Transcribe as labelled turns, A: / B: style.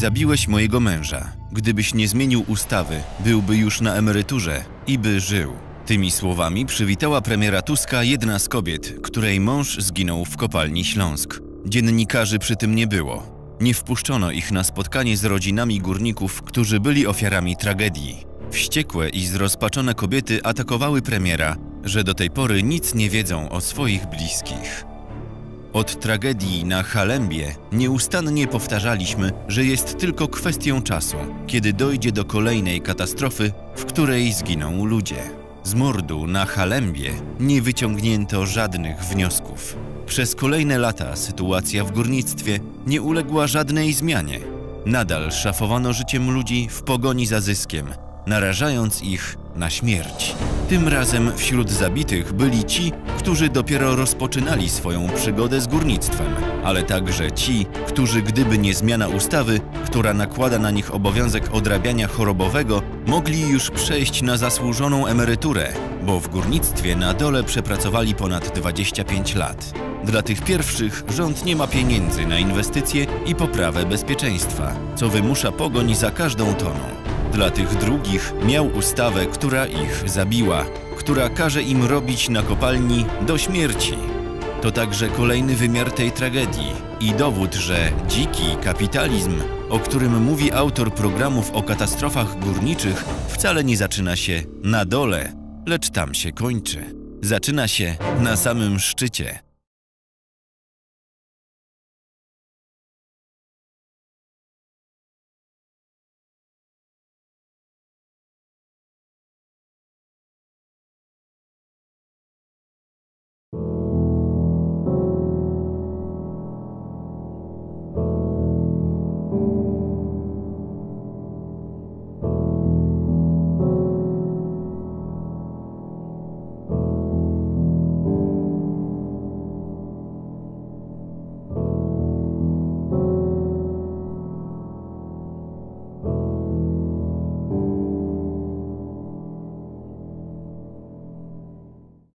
A: zabiłeś mojego męża. Gdybyś nie zmienił ustawy, byłby już na emeryturze i by żył. Tymi słowami przywitała premiera Tuska jedna z kobiet, której mąż zginął w kopalni Śląsk. Dziennikarzy przy tym nie było. Nie wpuszczono ich na spotkanie z rodzinami górników, którzy byli ofiarami tragedii. Wściekłe i zrozpaczone kobiety atakowały premiera, że do tej pory nic nie wiedzą o swoich bliskich. Od tragedii na Halembie nieustannie powtarzaliśmy, że jest tylko kwestią czasu, kiedy dojdzie do kolejnej katastrofy, w której zginą ludzie. Z mordu na Halembie nie wyciągnięto żadnych wniosków. Przez kolejne lata sytuacja w górnictwie nie uległa żadnej zmianie. Nadal szafowano życiem ludzi w pogoni za zyskiem, narażając ich na śmierć. Tym razem wśród zabitych byli ci, którzy dopiero rozpoczynali swoją przygodę z górnictwem, ale także ci, którzy gdyby nie zmiana ustawy, która nakłada na nich obowiązek odrabiania chorobowego, mogli już przejść na zasłużoną emeryturę, bo w górnictwie na dole przepracowali ponad 25 lat. Dla tych pierwszych rząd nie ma pieniędzy na inwestycje i poprawę bezpieczeństwa, co wymusza pogoń za każdą toną. Dla tych drugich miał ustawę, która ich zabiła, która każe im robić na kopalni do śmierci. To także kolejny wymiar tej tragedii i dowód, że dziki kapitalizm, o którym mówi autor programów o katastrofach górniczych, wcale nie zaczyna się na dole, lecz tam się kończy. Zaczyna się na samym szczycie.